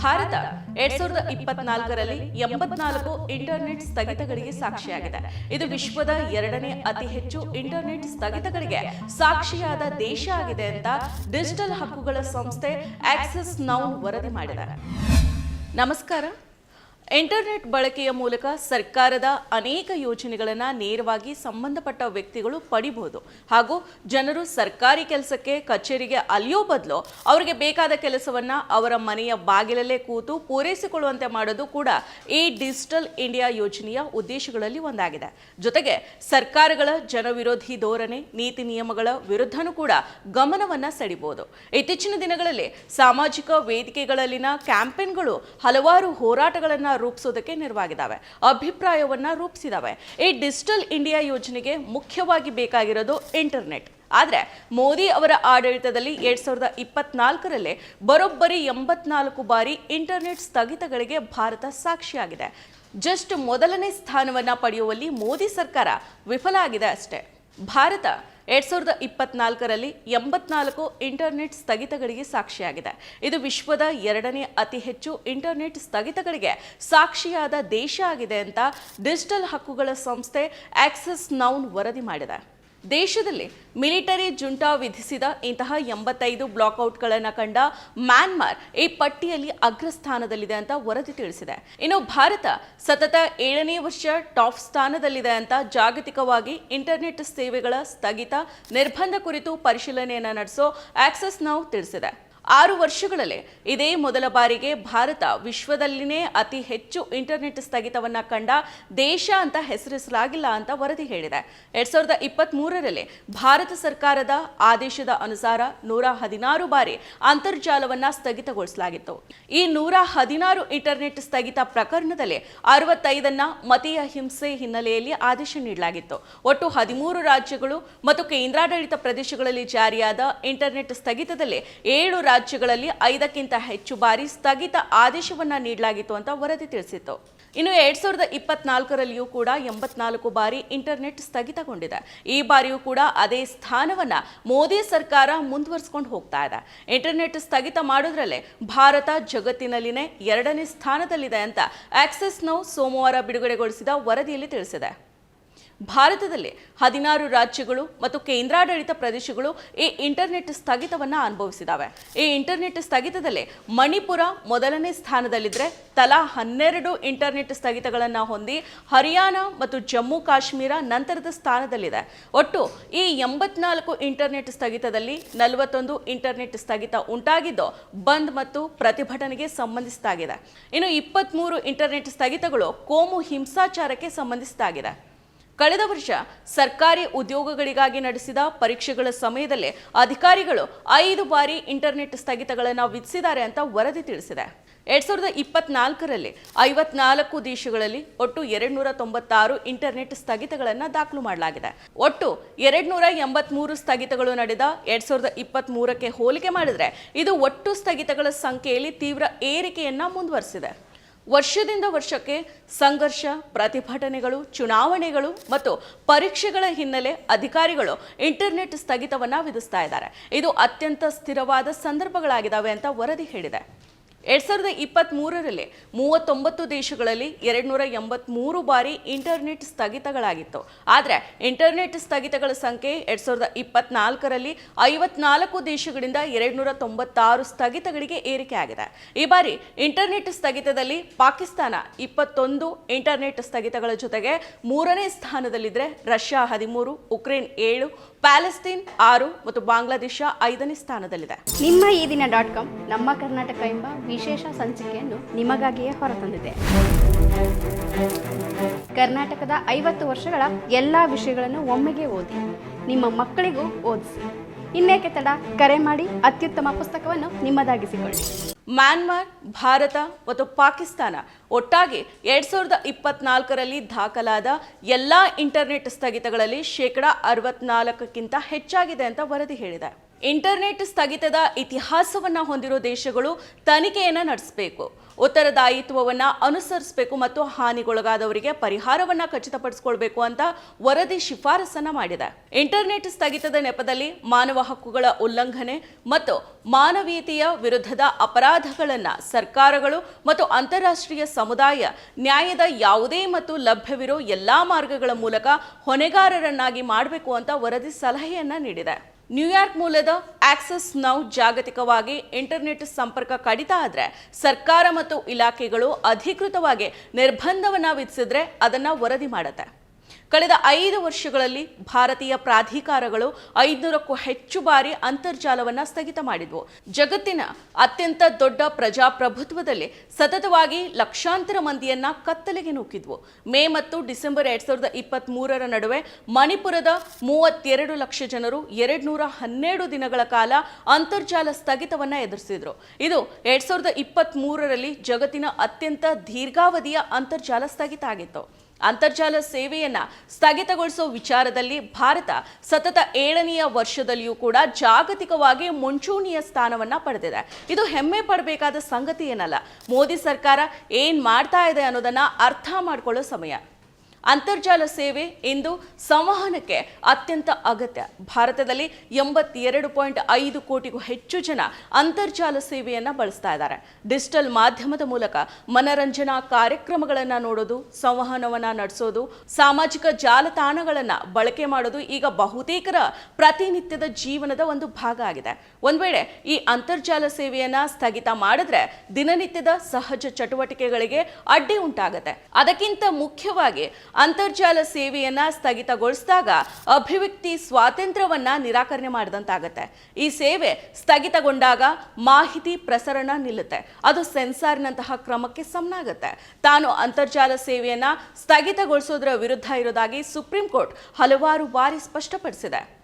ಭಾರತ ಎರಡ್ ಸಾವಿರದ ಇಪ್ಪತ್ನಾಲ್ಕರಲ್ಲಿ ಎಂಬತ್ನಾಲ್ಕು ಇಂಟರ್ನೆಟ್ ಸ್ಥಗಿತಗಳಿಗೆ ಸಾಕ್ಷಿಯಾಗಿದೆ. ಇದು ವಿಶ್ವದ ಎರಡನೇ ಅತಿ ಹೆಚ್ಚು ಇಂಟರ್ನೆಟ್ ಸ್ಥಗಿತಗಳಿಗೆ ಸಾಕ್ಷಿಯಾದ ದೇಶ ಆಗಿದೆ ಅಂತ ಡಿಜಿಟಲ್ ಹಕ್ಕುಗಳ ಸಂಸ್ಥೆ ಆಕ್ಸೆಸ್ ನೌ ವರದಿ ಮಾಡಿದ್ದಾರೆ ನಮಸ್ಕಾರ. ಇಂಟರ್ನೆಟ್ ಬಳಕೆಯ ಮೂಲಕ ಸರ್ಕಾರದ ಅನೇಕ ಯೋಜನೆಗಳನ್ನು ನೇರವಾಗಿ ಸಂಬಂಧಪಟ್ಟ ವ್ಯಕ್ತಿಗಳು ಪಡಿಬಹುದು. ಹಾಗೂ ಜನರು ಸರ್ಕಾರಿ ಕೆಲಸಕ್ಕೆ, ಕಚೇರಿಗೆ ಅಲಿಯೋ ಬದಲು ಅವರಿಗೆ ಬೇಕಾದ ಕೆಲಸವನ್ನು ಅವರ ಮನೆಯ ಬಾಗಿಲಲ್ಲೇ ಕೂತು ಪೂರೈಸಿಕೊಳ್ಳುವಂತೆ ಮಾಡೋದು ಕೂಡ ಈ ಡಿಜಿಟಲ್ ಇಂಡಿಯಾ ಯೋಜನೆಯ ಉದ್ದೇಶಗಳಲ್ಲಿ ಒಂದಾಗಿದೆ. ಜೊತೆಗೆ ಸರ್ಕಾರಗಳ ಜನವಿರೋಧಿ ಧೋರಣೆ, ನೀತಿ ನಿಯಮಗಳ ವಿರುದ್ಧನೂ ಕೂಡ ಗಮನವನ್ನು ಸೆಳಿಬಹುದು ಇತ್ತೀಚಿನ ದಿನಗಳಲ್ಲಿ ಸಾಮಾಜಿಕ ವೇದಿಕೆಗಳಲ್ಲಿನ ಕ್ಯಾಂಪೇನ್ಗಳು ಹಲವಾರು ಹೋರಾಟಗಳನ್ನ ರೂಪಿಸೋದಕ್ಕೆ ನೆರವಾಗಿದ್ದಾವೆ. ಅಭಿಪ್ರಾಯವನ್ನ ರೂಪಿಸಿದಾವೆ. ಈ ಡಿಜಿಟಲ್ ಇಂಡಿಯಾ ಯೋಜನೆಗೆ ಮುಖ್ಯವಾಗಿ ಬೇಕಾಗಿರೋದು ಇಂಟರ್ನೆಟ್. ಆದರೆ ಮೋದಿ ಅವರ ಆಡಳಿತದಲ್ಲಿ ಎರಡ್ ಸಾವಿರದ ಇಪ್ಪತ್ನಾಲ್ಕರಲ್ಲೇ ಬರೋಬ್ಬರಿ ಎಂಬತ್ನಾಲ್ಕು ಬಾರಿ ಇಂಟರ್ನೆಟ್ ಸ್ಥಗಿತಗಳಿಗೆ ಭಾರತ ಸಾಕ್ಷಿಯಾಗಿದೆ. ಜಸ್ಟ್ ಮೊದಲನೇ ಸ್ಥಾನವನ್ನ ಪಡೆಯುವಲ್ಲಿ ಮೋದಿ ಸರ್ಕಾರ ವಿಫಲ ಆಗಿದೆ ಅಷ್ಟೇ. ಭಾರತ ಎರಡ್ ಸಾವಿರದ ಇಪ್ಪತ್ನಾಲ್ಕರಲ್ಲಿ ಎಂಬತ್ನಾಲ್ಕು ಇಂಟರ್ನೆಟ್ ಸ್ಥಗಿತಗಳಿಗೆ ಸಾಕ್ಷಿಯಾಗಿದೆ. ಇದು ವಿಶ್ವದ ಎರಡನೇ ಅತಿ ಹೆಚ್ಚು ಇಂಟರ್ನೆಟ್ ಸ್ಥಗಿತಗಳಿಗೆ ಸಾಕ್ಷಿಯಾದ ದೇಶ ಆಗಿದೆ ಅಂತ ಡಿಜಿಟಲ್ ಹಕ್ಕುಗಳ ಸಂಸ್ಥೆ ಆಕ್ಸೆಸ್ ನೌನ್ ವರದಿ ಮಾಡಿದೆ. ದೇಶದಲ್ಲಿ ಮಿಲಿಟರಿ ಜುಂಟಾ ವಿಧಿಸಿದ ಇಂತಹ ಎಂಬತ್ತೈದು ಬ್ಲಾಕ್ಔಟ್ಗಳನ್ನು ಕಂಡ ಮ್ಯಾನ್ಮಾರ್ ಈ ಪಟ್ಟಿಯಲ್ಲಿ ಅಗ್ರಸ್ಥಾನದಲ್ಲಿದೆ ಅಂತ ವರದಿ ತಿಳಿಸಿದೆ. ಇನ್ನು ಭಾರತ ಸತತ ಏಳನೇ ವರ್ಷ ಟಾಪ್ ಸ್ಥಾನದಲ್ಲಿದೆ ಅಂತ ಜಾಗತಿಕವಾಗಿ ಇಂಟರ್ನೆಟ್ ಸೇವೆಗಳ ಸ್ಥಗಿತ ನಿರ್ಬಂಧ ಕುರಿತು ಪರಿಶೀಲನೆಯನ್ನು ನಡೆಸೋ ಆಕ್ಸೆಸ್ ನಾವು ತಿಳಿಸಿದೆ. ಆರು ವರ್ಷಗಳಲ್ಲೇ ಇದೇ ಮೊದಲ ಬಾರಿಗೆ ಭಾರತ ವಿಶ್ವದಲ್ಲಿನೇ ಅತಿ ಹೆಚ್ಚು ಇಂಟರ್ನೆಟ್ ಸ್ಥಗಿತವನ್ನ ಕಂಡ ದೇಶ ಅಂತ ಹೆಸರಿಸಲಾಗಿಲ್ಲ ಅಂತ ವರದಿ ಹೇಳಿದೆ. ಎರಡ್ ಸಾವಿರದ ಭಾರತ ಸರ್ಕಾರದ ಆದೇಶದ ಅನುಸಾರ ನೂರ ಹದಿನಾರು ಬಾರಿ ಅಂತರ್ಜಾಲವನ್ನ ಸ್ಥಗಿತಗೊಳಿಸಲಾಗಿತ್ತು. ಈ ನೂರ ಹದಿನಾರು ಇಂಟರ್ನೆಟ್ ಸ್ಥಗಿತ ಪ್ರಕರಣದಲ್ಲಿ ಅರವತ್ತೈದನ್ನ ಮತೀಯ ಹಿಂಸೆ ಹಿನ್ನೆಲೆಯಲ್ಲಿ ಆದೇಶ ನೀಡಲಾಗಿತ್ತು. ಒಟ್ಟು ಹದಿಮೂರು ರಾಜ್ಯಗಳು ಮತ್ತು ಕೇಂದ್ರಾಡಳಿತ ಪ್ರದೇಶಗಳಲ್ಲಿ ಜಾರಿಯಾದ ಇಂಟರ್ನೆಟ್ ಸ್ಥಗಿತದಲ್ಲಿ ಏಳು ರಾಜ್ಯಗಳಲ್ಲಿ ಐದಕ್ಕಿಂತ ಹೆಚ್ಚು ಬಾರಿ ಸ್ಥಗಿತ ಆದೇಶವನ್ನ ನೀಡಲಾಗಿತ್ತು ಅಂತ ವರದಿ ತಿಳಿಸಿತ್ತು. ಇನ್ನು ಎರಡ್ ಸಾವಿರದ ಇಪ್ಪತ್ನಾಲ್ಕರಲ್ಲಿಯೂ ಕೂಡ ಎಂಬತ್ನಾಲ್ಕು ಬಾರಿ ಇಂಟರ್ನೆಟ್ ಸ್ಥಗಿತಗೊಂಡಿದೆ. ಈ ಬಾರಿಯೂ ಕೂಡ ಅದೇ ಸ್ಥಾನವನ್ನ ಮೋದಿ ಸರ್ಕಾರ ಮುಂದುವರಿಸಿಕೊಂಡು ಹೋಗ್ತಾ ಇದೆ. ಇಂಟರ್ನೆಟ್ ಸ್ಥಗಿತ ಮಾಡೋದ್ರಲ್ಲೇ ಭಾರತ ಜಗತ್ತಿನಲ್ಲಿನೇ ಎರಡನೇ ಸ್ಥಾನದಲ್ಲಿದೆ ಅಂತ ಆಕ್ಸೆಸ್ ನೌ ಸೋಮವಾರ ಬಿಡುಗಡೆಗೊಳಿಸಿದ ವರದಿಯಲ್ಲಿ ತಿಳಿಸಿದೆ. ಭಾರತದಲ್ಲಿ ಹದಿನಾರು ರಾಜ್ಯಗಳು ಮತ್ತು ಕೇಂದ್ರಾಡಳಿತ ಪ್ರದೇಶಗಳು ಈ ಇಂಟರ್ನೆಟ್ ಸ್ಥಗಿತವನ್ನು ಅನುಭವಿಸಿದಾವೆ. ಈ ಇಂಟರ್ನೆಟ್ ಸ್ಥಗಿತದಲ್ಲಿ ಮಣಿಪುರ ಮೊದಲನೇ ಸ್ಥಾನದಲ್ಲಿದ್ದರೆ ತಲಾ ಹನ್ನೆರಡು ಇಂಟರ್ನೆಟ್ ಸ್ಥಗಿತಗಳನ್ನು ಹೊಂದಿ ಹರಿಯಾಣ ಮತ್ತು ಜಮ್ಮು ಕಾಶ್ಮೀರ ನಂತರದ ಸ್ಥಾನದಲ್ಲಿದೆ. ಒಟ್ಟು ಈ ಎಂಬತ್ನಾಲ್ಕು ಇಂಟರ್ನೆಟ್ ಸ್ಥಗಿತದಲ್ಲಿ ನಲವತ್ತೊಂದು ಇಂಟರ್ನೆಟ್ ಸ್ಥಗಿತ ಉಂಟಾಗಿದ್ದು ಬಂದ್ ಮತ್ತು ಪ್ರತಿಭಟನೆಗೆ ಸಂಬಂಧಿಸಿದಾಗಿದೆ. ಇನ್ನು ಇಪ್ಪತ್ತ್ಮೂರು ಇಂಟರ್ನೆಟ್ ಸ್ಥಗಿತಗಳು ಕೋಮು ಹಿಂಸಾಚಾರಕ್ಕೆ ಸಂಬಂಧಿಸಿದಾಗಿದೆ. ಕಳೆದ ವರ್ಷ ಸರ್ಕಾರಿ ಉದ್ಯೋಗಗಳಿಗಾಗಿ ನಡೆಸಿದ ಪರೀಕ್ಷೆಗಳ ಸಮಯದಲ್ಲೇ ಅಧಿಕಾರಿಗಳು ಐದು ಬಾರಿ ಇಂಟರ್ನೆಟ್ ಸ್ಥಗಿತಗಳನ್ನು ವಿಧಿಸಿದ್ದಾರೆ ಅಂತ ವರದಿ ತಿಳಿಸಿದೆ. ಎರಡ್ ಸಾವಿರದ ಇಪ್ಪತ್ನಾಲ್ಕರಲ್ಲಿ ಐವತ್ನಾಲ್ಕು ದೇಶಗಳಲ್ಲಿ ಒಟ್ಟು ಎರಡ್ ನೂರ ತೊಂಬತ್ತಾರು ಇಂಟರ್ನೆಟ್ ಸ್ಥಗಿತಗಳನ್ನು ದಾಖಲು ಮಾಡಲಾಗಿದೆ. ಒಟ್ಟು ಎರಡ್ ನೂರ ಎಂಬತ್ಮೂರು ಸ್ಥಗಿತಗಳು ನಡೆದ ಎರಡ್ ಸಾವಿರದ ಇಪ್ಪತ್ತ್ ಮೂರಕ್ಕೆ ಹೋಲಿಕೆ ಮಾಡಿದರೆ ಇದು ಒಟ್ಟು ಸ್ಥಗಿತಗಳ ಸಂಖ್ಯೆಯಲ್ಲಿ ತೀವ್ರ ಏರಿಕೆಯನ್ನ ಮುಂದುವರೆಸಿದೆ. ವರ್ಷದಿಂದ ವರ್ಷಕ್ಕೆ ಸಂಘರ್ಷ, ಪ್ರತಿಭಟನೆಗಳು, ಚುನಾವಣೆಗಳು ಮತ್ತು ಪರೀಕ್ಷೆಗಳ ಹಿನ್ನೆಲೆ ಅಧಿಕಾರಿಗಳು ಇಂಟರ್ನೆಟ್ ಸ್ಥಗಿತವನ್ನು ವಿಧಿಸ್ತಾ ಇದ್ದಾರೆ. ಇದು ಅತ್ಯಂತ ಸ್ಥಿರವಾದ ಸಂದರ್ಭಗಳಾಗಿದ್ದಾವೆ ಅಂತ ವರದಿ ಹೇಳಿದೆ. ಎರಡ್ ಸಾವಿರದ ಇಪ್ಪತ್ತ್ ಮೂರರಲ್ಲಿ ಮೂವತ್ತೊಂಬತ್ತು ದೇಶಗಳಲ್ಲಿ ಎರಡ್ ನೂರ ಎಂಬತ್ಮೂರು ಬಾರಿ ಇಂಟರ್ನೆಟ್ ಸ್ಥಗಿತಗಳಾಗಿತ್ತು. ಆದರೆ ಇಂಟರ್ನೆಟ್ ಸ್ಥಗಿತಗಳ ಸಂಖ್ಯೆ ಎರಡ್ ಸಾವಿರದ ಇಪ್ಪತ್ನಾಲ್ಕರಲ್ಲಿ ಐವತ್ನಾಲ್ಕು ದೇಶಗಳಿಂದ ಎರಡ್ ನೂರ ತೊಂಬತ್ತಾರು ಸ್ಥಗಿತಗಳಿಗೆ ಏರಿಕೆ ಆಗಿದೆ. ಈ ಬಾರಿ ಇಂಟರ್ನೆಟ್ ಸ್ಥಗಿತದಲ್ಲಿ ಪಾಕಿಸ್ತಾನ ಇಪ್ಪತ್ತೊಂದು ಇಂಟರ್ನೆಟ್ ಸ್ಥಗಿತಗಳ ಜೊತೆಗೆ ಮೂರನೇ ಸ್ಥಾನದಲ್ಲಿದ್ದರೆ ರಷ್ಯಾ ಹದಿಮೂರು, ಉಕ್ರೇನ್ ಏಳು, ಪ್ಯಾಲೆಸ್ತೀನ್ ಆರು ಮತ್ತು ಬಾಂಗ್ಲಾದೇಶ ಐದನೇ ಸ್ಥಾನದಲ್ಲಿದೆ. ನಿಮ್ಮ ಈ ದಿನ ಡಾಟ್ ಕಾಮ್, ನಮ್ಮ ಕರ್ನಾಟಕ ಎಂಬ ವಿಶೇಷ ಸಂಚಿಕೆಯನ್ನು ನಿಮಗಾಗಿಯೇ ಹೊರತಂದಿದೆ. ಕರ್ನಾಟಕದ ಐವತ್ತು ವರ್ಷಗಳ ಎಲ್ಲ ವಿಷಯಗಳನ್ನು ಒಮ್ಮೆಗೆ ಓದಿ, ನಿಮ್ಮ ಮಕ್ಕಳಿಗೂ ಓದಿಸಿ. ಇನ್ನೇಕೆ ತಡ? ಕರೆ ಮಾಡಿ, ಅತ್ಯುತ್ತಮ ಪುಸ್ತಕವನ್ನು ನಿಮ್ಮದಾಗಿಸಿಕೊಳ್ಳಿ. ಮ್ಯಾನ್ಮಾರ್, ಭಾರತ ಮತ್ತು ಪಾಕಿಸ್ತಾನ ಒಟ್ಟಾಗಿ ಎರಡ್ ಸಾವಿರದ ಇಪ್ಪತ್ನಾಲ್ಕರಲ್ಲಿ ದಾಖಲಾದ ಎಲ್ಲ ಇಂಟರ್ನೆಟ್ ಸ್ಥಗಿತಗಳಲ್ಲಿ ಶೇಕಡ ಅರವತ್ನಾಲ್ಕಕ್ಕಿಂತ ಹೆಚ್ಚಾಗಿದೆ ಅಂತ ವರದಿ ಹೇಳಿದೆ. ಇಂಟರ್ನೆಟ್ ಸ್ಥಗಿತದ ಇತಿಹಾಸವನ್ನು ಹೊಂದಿರೋ ದೇಶಗಳು ತನಿಖೆಯನ್ನು ನಡೆಸಬೇಕು, ಉತ್ತರದಾಯಿತ್ವವನ್ನು ಅನುಸರಿಸಬೇಕು ಮತ್ತು ಹಾನಿಗೊಳಗಾದವರಿಗೆ ಪರಿಹಾರವನ್ನು ಖಚಿತಪಡಿಸಿಕೊಳ್ಬೇಕು ಅಂತ ವರದಿ ಶಿಫಾರಸನ್ನು ಮಾಡಿದೆ. ಇಂಟರ್ನೆಟ್ ಸ್ಥಗಿತದ ನೆಪದಲ್ಲಿ ಮಾನವ ಹಕ್ಕುಗಳ ಉಲ್ಲಂಘನೆ ಮತ್ತು ಮಾನವೀಯತೆಯ ವಿರುದ್ಧದ ಅಪರಾಧಗಳನ್ನು ಸರ್ಕಾರಗಳು ಮತ್ತು ಅಂತಾರಾಷ್ಟ್ರೀಯ ಸಮುದಾಯ ನ್ಯಾಯದ ಯಾವುದೇ ಮತ್ತು ಲಭ್ಯವಿರೋ ಎಲ್ಲ ಮಾರ್ಗಗಳ ಮೂಲಕ ಹೊಣೆಗಾರರನ್ನಾಗಿ ಮಾಡಬೇಕು ಅಂತ ವರದಿ ಸಲಹೆಯನ್ನು ನೀಡಿದೆ. ನ್ಯೂಯಾರ್ಕ್ ಮೂಲದ ಆಕ್ಸಸ್ ನೌ ಜಾಗತಿಕವಾಗಿ ಇಂಟರ್ನೆಟ್ ಸಂಪರ್ಕ ಕಡಿತ ಆದರೆ ಸರ್ಕಾರ ಮತ್ತು ಇಲಾಖೆಗಳು ಅಧಿಕೃತವಾಗಿ ನಿರ್ಬಂಧವನ್ನು ವಿಧಿಸಿದ್ರೆ ಅದನ್ನು ವರದಿ ಮಾಡುತ್ತೆ. ಕಳೆದ ಐದು ವರ್ಷಗಳಲ್ಲಿ ಭಾರತೀಯ ಪ್ರಾಧಿಕಾರಗಳು ಐದುನೂರಕ್ಕೂ ಹೆಚ್ಚು ಬಾರಿ ಅಂತರ್ಜಾಲವನ್ನು ಸ್ಥಗಿತ ಮಾಡಿದ್ವು. ಜಗತ್ತಿನ ಅತ್ಯಂತ ದೊಡ್ಡ ಪ್ರಜಾಪ್ರಭುತ್ವದಲ್ಲಿ ಸತತವಾಗಿ ಲಕ್ಷಾಂತರ ಮಂದಿಯನ್ನ ಕತ್ತಲೆಗೆ ನೂಕಿದ್ವು. ಮೇ ಮತ್ತು ಡಿಸೆಂಬರ್ ಎರಡ್ ಸಾವಿರದ ಇಪ್ಪತ್ತ್ ನಡುವೆ ಮಣಿಪುರದ ಮೂವತ್ತೆರಡು ಲಕ್ಷ ಜನರು ಎರಡ್ ನೂರ ಹನ್ನೆರಡು ದಿನಗಳ ಕಾಲ ಅಂತರ್ಜಾಲ ಸ್ಥಗಿತವನ್ನ ಎದುರಿಸಿದ್ರು. ಇದು ಎರಡ್ ಸಾವಿರದ ಇಪ್ಪತ್ತ್ ಜಗತ್ತಿನ ಅತ್ಯಂತ ದೀರ್ಘಾವಧಿಯ ಅಂತರ್ಜಾಲ ಸ್ಥಗಿತ ಆಗಿತ್ತು. ಅಂತರ್ಜಾಲ ಸೇವೆಯನ್ನ ಸ್ಥಗಿತಗೊಳಿಸುವ ವಿಚಾರದಲ್ಲಿ ಭಾರತ ಸತತ ಏಳನೆಯ ವರ್ಷದಲ್ಲಿಯೂ ಕೂಡ ಜಾಗತಿಕವಾಗಿ ಮುಂಚೂಣಿಯ ಸ್ಥಾನವನ್ನ ಪಡೆದಿದೆ. ಇದು ಹೆಮ್ಮೆ ಪಡಬೇಕಾದ ಸಂಗತಿ ಏನಲ್ಲ? ಮೋದಿ ಸರ್ಕಾರ ಏನ್ ಮಾಡ್ತಾ ಇದೆ ಅನ್ನೋದನ್ನ ಅರ್ಥ ಮಾಡ್ಕೊಳ್ಳೋ ಸಮಯ. ಅಂತರ್ಜಾಲ ಸೇವೆ ಇಂದು ಸಂವಹನಕ್ಕೆ ಅತ್ಯಂತ ಅಗತ್ಯ. ಭಾರತದಲ್ಲಿ ಎಂಬತ್ತೆರಡು ಪಾಯಿಂಟ್ ಐದು ಕೋಟಿಗೂ ಹೆಚ್ಚು ಜನ ಅಂತರ್ಜಾಲ ಸೇವೆಯನ್ನು ಬಳಸ್ತಾ ಇದ್ದಾರೆ. ಡಿಜಿಟಲ್ ಮಾಧ್ಯಮದ ಮೂಲಕ ಮನರಂಜನಾ ಕಾರ್ಯಕ್ರಮಗಳನ್ನು ನೋಡೋದು, ಸಂವಹನವನ್ನು ನಡೆಸೋದು, ಸಾಮಾಜಿಕ ಜಾಲತಾಣಗಳನ್ನು ಬಳಕೆ ಮಾಡೋದು ಈಗ ಬಹುತೇಕರ ಪ್ರತಿನಿತ್ಯದ ಜೀವನದ ಒಂದು ಭಾಗ ಆಗಿದೆ. ಒಂದು ವೇಳೆ ಈ ಅಂತರ್ಜಾಲ ಸೇವೆಯನ್ನು ಸ್ಥಗಿತ ಮಾಡಿದ್ರೆ ದಿನನಿತ್ಯದ ಸಹಜ ಚಟುವಟಿಕೆಗಳಿಗೆ ಅಡ್ಡಿ ಉಂಟಾಗುತ್ತೆ. ಅದಕ್ಕಿಂತ ಮುಖ್ಯವಾಗಿ ಅಂತರ್ಜಾಲ ಸೇವೆಯನ್ನ ಸ್ಥಗಿತಗೊಳಿಸಿದಾಗ ಅಭಿವ್ಯಕ್ತಿ ಸ್ವಾತಂತ್ರ್ಯವನ್ನ ನಿರಾಕರಣೆ ಮಾಡಿದಂತಾಗತ್ತೆ. ಈ ಸೇವೆ ಸ್ಥಗಿತಗೊಂಡಾಗ ಮಾಹಿತಿ ಪ್ರಸರಣ ನಿಲ್ಲುತ್ತೆ. ಅದು ಸೆನ್ಸಾರ್ನಂತಹ ಕ್ರಮಕ್ಕೆ ಸಮನಾಗುತ್ತೆ. ತಾನು ಅಂತರ್ಜಾಲ ಸೇವೆಯನ್ನ ಸ್ಥಗಿತಗೊಳಿಸೋದ್ರ ವಿರುದ್ಧ ಇರೋದಾಗಿ ಸುಪ್ರೀಂ ಕೋರ್ಟ್ ಹಲವಾರು ಬಾರಿ ಸ್ಪಷ್ಟಪಡಿಸಿದೆ.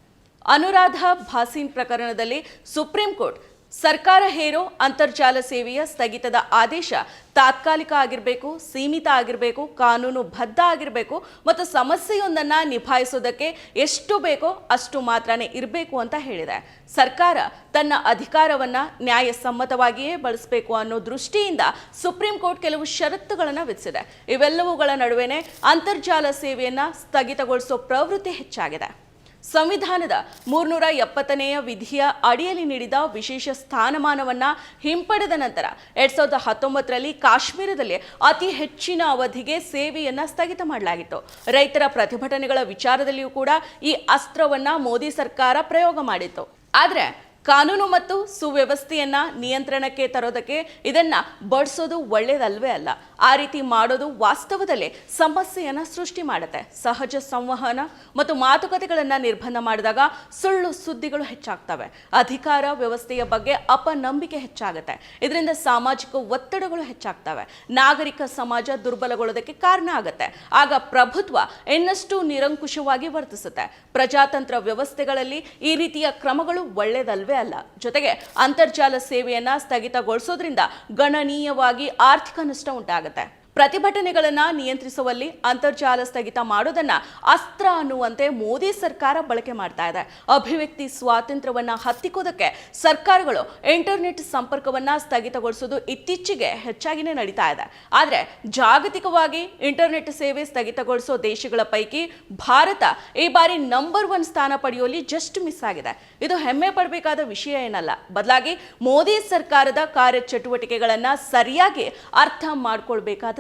ಅನುರಾಧ ಭಾಸಿನ್ ಪ್ರಕರಣದಲ್ಲಿ ಸುಪ್ರೀಂ ಕೋರ್ಟ್ ಸರ್ಕಾರ ಹೇರೋ ಅಂತರ್ಜಾಲ ಸೇವೆಯ ಸ್ಥಗಿತದ ಆದೇಶ ತಾತ್ಕಾಲಿಕ ಆಗಿರಬೇಕು, ಸೀಮಿತ ಆಗಿರಬೇಕು, ಕಾನೂನು ಬದ್ಧ ಆಗಿರಬೇಕು ಮತ್ತು ಸಮಸ್ಯೆಯೊಂದನ್ನು ನಿಭಾಯಿಸೋದಕ್ಕೆ ಎಷ್ಟು ಬೇಕೋ ಅಷ್ಟು ಮಾತ್ರನೇ ಇರಬೇಕು ಅಂತ ಹೇಳಿದೆ. ಸರ್ಕಾರ ತನ್ನ ಅಧಿಕಾರವನ್ನು ನ್ಯಾಯಸಮ್ಮತವಾಗಿಯೇ ಬಳಸಬೇಕು ಅನ್ನೋ ದೃಷ್ಟಿಯಿಂದ ಸುಪ್ರೀಂ ಕೋರ್ಟ್ ಕೆಲವು ಷರತ್ತುಗಳನ್ನು ವಿಧಿಸಿದೆ. ಇವೆಲ್ಲವುಗಳ ನಡುವೆನೆ ಅಂತರ್ಜಾಲ ಸೇವೆಯನ್ನು ಸ್ಥಗಿತಗೊಳಿಸೋ ಪ್ರವೃತ್ತಿ ಹೆಚ್ಚಾಗಿದೆ. ಸಂವಿಧಾನದ ಮೂರ್ನೂರ ಎಪ್ಪತ್ತನೆಯ ವಿಧಿಯ ಅಡಿಯಲ್ಲಿ ನೀಡಿದ ವಿಶೇಷ ಸ್ಥಾನಮಾನವನ್ನ ಹಿಂಪಡೆದ ನಂತರ ಎರಡ್ ಸಾವಿರದ ಹತ್ತೊಂಬತ್ತರಲ್ಲಿ ಕಾಶ್ಮೀರದಲ್ಲಿ ಅತಿ ಹೆಚ್ಚಿನ ಅವಧಿಗೆ ಸೇವೆಯನ್ನು ಸ್ಥಗಿತ ಮಾಡಲಾಗಿತ್ತು. ರೈತರ ಪ್ರತಿಭಟನೆಗಳ ವಿಚಾರದಲ್ಲಿಯೂ ಕೂಡ ಈ ಅಸ್ತ್ರವನ್ನ ಮೋದಿ ಸರ್ಕಾರ ಪ್ರಯೋಗ ಮಾಡಿತ್ತು. ಆದ್ರೆ ಕಾನೂನು ಮತ್ತು ಸುವ್ಯವಸ್ಥೆಯನ್ನ ನಿಯಂತ್ರಣಕ್ಕೆ ತರೋದಕ್ಕೆ ಇದನ್ನ ಬಡಿಸೋದು ಒಳ್ಳೇದಲ್ವೇ ಅಲ್ಲ. ಆ ರೀತಿ ಮಾಡೋದು ವಾಸ್ತವದಲ್ಲಿ ಸಮಸ್ಯೆಯನ್ನ ಸೃಷ್ಟಿ ಮಾಡುತ್ತೆ. ಸಹಜ ಸಂವಹನ ಮತ್ತು ಮಾತುಕತೆಗಳನ್ನ ನಿರ್ಬಂಧ ಮಾಡಿದಾಗ ಸುಳ್ಳು ಸುದ್ದಿಗಳು ಹೆಚ್ಚಾಗ್ತವೆ. ಅಧಿಕಾರ ವ್ಯವಸ್ಥೆಯ ಬಗ್ಗೆ ಅಪನಂಬಿಕೆ ಹೆಚ್ಚಾಗುತ್ತೆ. ಇದರಿಂದ ಸಾಮಾಜಿಕ ಒತ್ತಡಗಳು ಹೆಚ್ಚಾಗ್ತವೆ. ನಾಗರಿಕ ಸಮಾಜ ದುರ್ಬಲಗೊಳ್ಳೋದಕ್ಕೆ ಕಾರಣ ಆಗುತ್ತೆ. ಆಗ ಪ್ರಭುತ್ವ ಇನ್ನಷ್ಟು ನಿರಂಕುಶವಾಗಿ ವರ್ತಿಸುತ್ತೆ. ಪ್ರಜಾತಂತ್ರ ವ್ಯವಸ್ಥೆಗಳಲ್ಲಿ ಈ ರೀತಿಯ ಕ್ರಮಗಳು ಒಳ್ಳೆಯದಲ್ವೇ ಅಲ್ಲ. ಜೊತೆಗೆ ಅಂತರ್ಜಾಲ ಸೇವೆಯನ್ನು ಸ್ಥಗಿತಗೊಳಿಸೋದ್ರಿಂದ ಗಣನೀಯವಾಗಿ ಆರ್ಥಿಕ ನಷ್ಟ ಉಂಟಾಗುತ್ತೆ. ಪ್ರತಿಭಟನೆಗಳನ್ನ ನಿಯಂತ್ರಿಸುವಲ್ಲಿ ಅಂತರ್ಜಾಲ ಸ್ಥಗಿತ ಮಾಡೋದನ್ನ ಅಸ್ತ್ರ ಅನ್ನುವಂತೆ ಮೋದಿ ಸರ್ಕಾರ ಬಳಕೆ ಮಾಡ್ತಾ ಇದೆ. ಅಭಿವ್ಯಕ್ತಿ ಸ್ವಾತಂತ್ರ್ಯವನ್ನ ಹತ್ತಿಕ್ಕೋದಕ್ಕೆ ಸರ್ಕಾರಗಳು ಇಂಟರ್ನೆಟ್ ಸಂಪರ್ಕವನ್ನ ಸ್ಥಗಿತಗೊಳಿಸೋದು ಇತ್ತೀಚೆಗೆ ಹೆಚ್ಚಾಗಿನೇ ನಡೀತಾ ಇದೆ. ಆದರೆ ಜಾಗತಿಕವಾಗಿ ಇಂಟರ್ನೆಟ್ ಸೇವೆ ಸ್ಥಗಿತಗೊಳಿಸೋ ದೇಶಗಳ ಪೈಕಿ ಭಾರತ ಈ ಬಾರಿ ನಂಬರ್ ಒನ್ ಸ್ಥಾನ ಪಡೆಯುವಲ್ಲಿ ಜಸ್ಟ್ ಮಿಸ್ ಆಗಿದೆ. ಇದು ಹೆಮ್ಮೆ ಪಡಬೇಕಾದ ವಿಷಯ ಏನಲ್ಲ. ಬದಲಾಗಿ ಮೋದಿ ಸರ್ಕಾರದ ಕಾರ್ಯಚಟುವಟಿಕೆಗಳನ್ನ ಸರಿಯಾಗಿ ಅರ್ಥ ಮಾಡ್ಕೊಳ್ಬೇಕಾದ